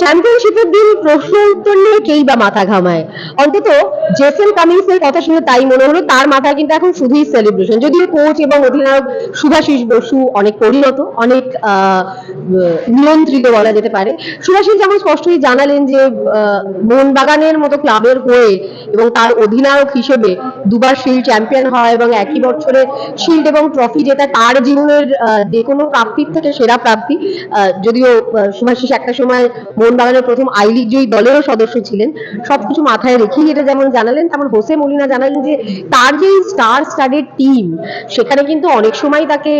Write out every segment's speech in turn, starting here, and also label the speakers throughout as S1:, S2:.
S1: চ্যাম্পিয়নশিপের দিন প্রশ্ন উত্তর নিয়ে কেই বা মাথা ঘামায়? অন্তত জেসেল কথা শুনে তাই মনে হলো তার মাথায় কিন্তু এখন শুধুই সেলিব্রেশন যদিও কোচ এবং অধিনায়ক বসু অনেক পরিণত, অনেক নিয়ন্ত্রিত বলা যেতে পারে। যেমন স্পষ্টই জানালেন যে মোহনবাগানের মতো ক্লাবের হয়ে এবং তার অধিনায়ক হিসেবে দুবার শিল্ড চ্যাম্পিয়ন হয় এবং একই বছরে শিল্ড এবং ট্রফি জেতা তার জীবনের যে কোনো প্রাপ্তির থেকে সেরা প্রাপ্তি যদিও সুভাষিস একটা সময় মোহনবাগানের প্রথম আই লিগ জয়ী দলেরও সদস্য ছিলেন, সবকিছু মাথায় রেখেই এটা যেমন জানালেন তেমন হোসে মলিনা জানালেন যে তার যে স্টার স্টাডেড টিম সেখানে কিন্তু অনেক সময় তাকে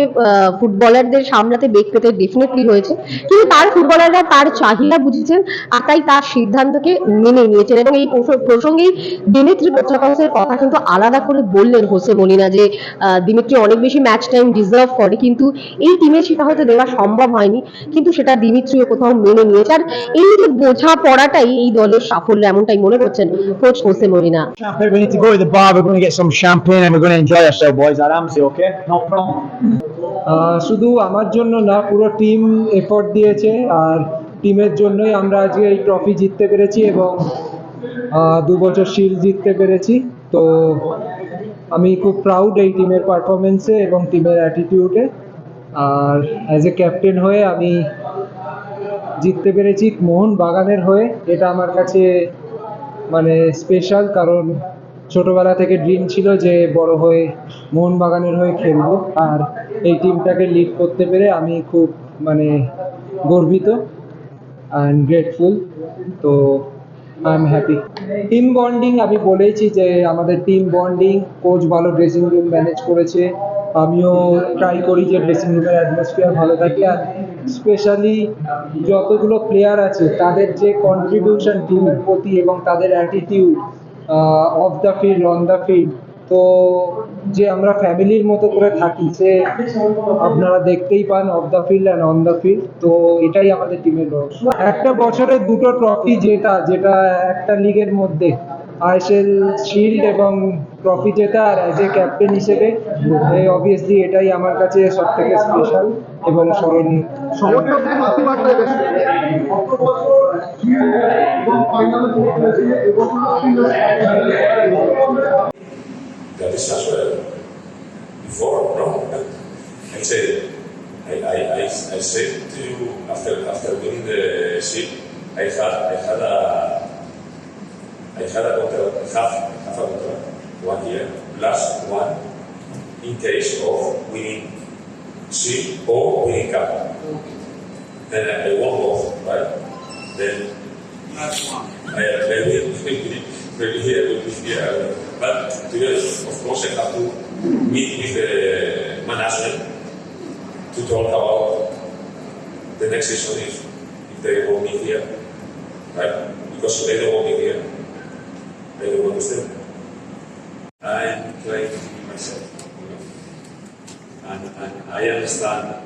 S1: ফুটবলারদের সামলাতে বেগ পেতে ডেফিনেটলি হয়েছে। কিন্তু তার ফুটবলাররা তার চাহিদা বুঝেছেন, আর তাই তার সিদ্ধান্তকে মেনে নিয়েছেন। এবং এই প্রসঙ্গেই দিমিত্রি পেট্রাকসের কথা কিন্তু আলাদা করে বললেন হোসে মলিনা যে দিমিত্রি অনেক বেশি ম্যাচ টাইম ডিজার্ভ করে, কিন্তু এই টিমে সেটা হয়তো দেওয়া সম্ভব হয়নি, কিন্তু সেটা দিমিত্রিও কোথাও মেনে নিয়েছে আর এই যে বোঝা পড়াটাই এই দলের সাফল্য এমনটাই মনে করছেন coach Jose Molina
S2: Champagne, we need to go to the bar. We're going to get some champagne and we're going to enjoy ourselves, boys. At okay? No problem.
S3: শুধু আমার জন্য না পুরো টিম এফোর্ট দিয়েছে আর টিমের জন্যই আমরা আজকে এই ট্রফি জিততে পেরেছি এবং আহ, দু বছর শিল্ড জিততে পেরেছি তো আমি খুব প্রাউড এই টিমের পারফরমেন্সে এবং টিমের অ্যাটিটিউডে আর অ্যাজ এ ক্যাপ্টেন হয়ে আমি জিততে পেরেছি মোহন বাগানের হয়ে। এটা আমার কাছে মানে স্পেশাল কারণ ছোটবেলা থেকে ড্রিম ছিল যে বড় হয়ে মোহনবাগানের হয়ে খেলব। আর এই টিমটাকে লিড করতে পেরে আমি খুব মানে গর্বিত অ্যান্ড গ্রেটফুল তো I am happy team bonding আমি বলেছি যে আমাদের টিম বন্ডিং কোচ ভালো ড্রেসিং রুম ম্যানেজ করেছে। আমিও ট্রাই করি যে ড্রেসিং রুমের অ্যাটমসফিয়ার ভালো থাকে। আর স্পেশালি যতগুলো প্লেয়ার আছে, তাদের যে কন্ট্রিবিউশন টিমের প্রতি এবং তাদের attitude off the field on the field তো যে আমরা ফ্যামিলির মতো করে থাকি, সে আপনারা দেখতেই পান off the field and on the field তো এটাই আমাদের টিমের রহস্য একটা বছরে দুটো ট্রফি যেটা যেটা একটা লিগের মধ্যে আইএসএল শিল্ড এবং ট্রফি জেতা আর অ্যাজ এ ক্যাপ্টেন হিসেবে অবভিয়াসলি এটাই আমার কাছে সব থেকে স্পেশাল এবং স্মরণীয়
S4: That is as well. Before, no. I said, I, I, I, I said to you after after winning the ship, I had I had a I had a contract half half a contract one year plus one in case of winning ship or winning cup. Then I, I won both, right? Then
S5: That's one.
S4: I am very, very, very here, very here. But to be honest, of course, I have to meet with the management to talk about the next season if, if they want me here. Right? Because they don't want me here. They don't understand. To myself. And, and I understand.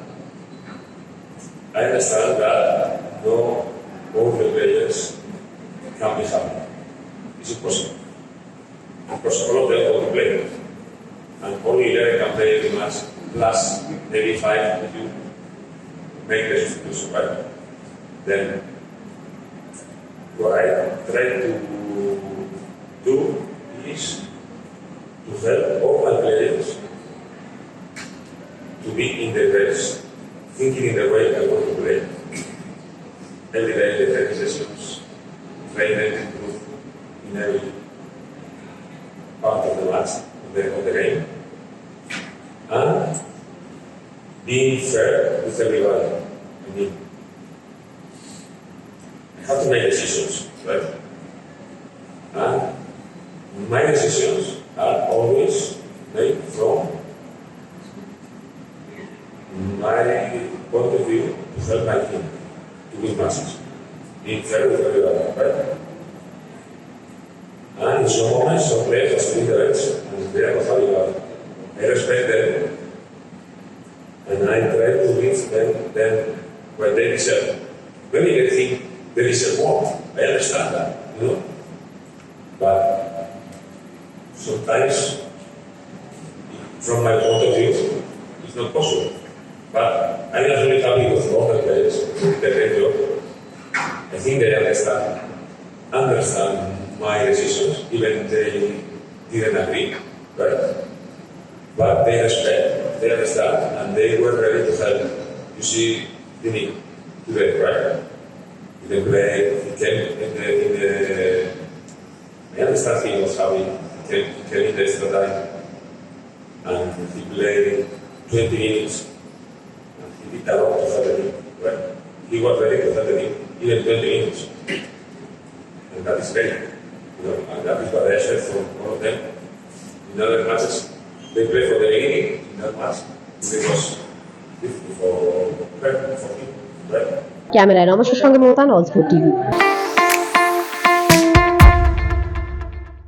S4: I understand that no all the players can be happy. It's impossible. Because all of them to play. And only 11 can play every match, plus maybe 5 if you make the substitution, right? Then what I try to do is to help all players to be in the best, thinking in the way I want to play every day the training sessions, and improve in every part of the match, of the, of the game, and being fair with everybody. I mean, I have to make decisions, right? And my decisions are always made from my point of view to help my team to win matches. Being fair with everybody, right? And in some moments, some players have to be the bench, and they are not happy about. I respect them, and I try to give them, them what they deserve. Maybe they think they deserve more. I understand that, you know. But So from my point of view, is not possible. But I'm not really happy with local players, the vendor. I think they understand, understand my decisions, even they didn't agree. But, but they respect, they understand, and they were ready to help. You see, you need today, right? You can play, you can, in the, in the, I understand he was having time, and he played 20 minutes, and he did a lot to team, right? He was ready to help even 20 minutes. And that is great, you know, and that is what I said for all of them. In other matches, they play for the beginning, in that match, it was for, for him, right?
S1: ক্যামেরায় রমেশের সঙ্গে Mamata নজপুর TV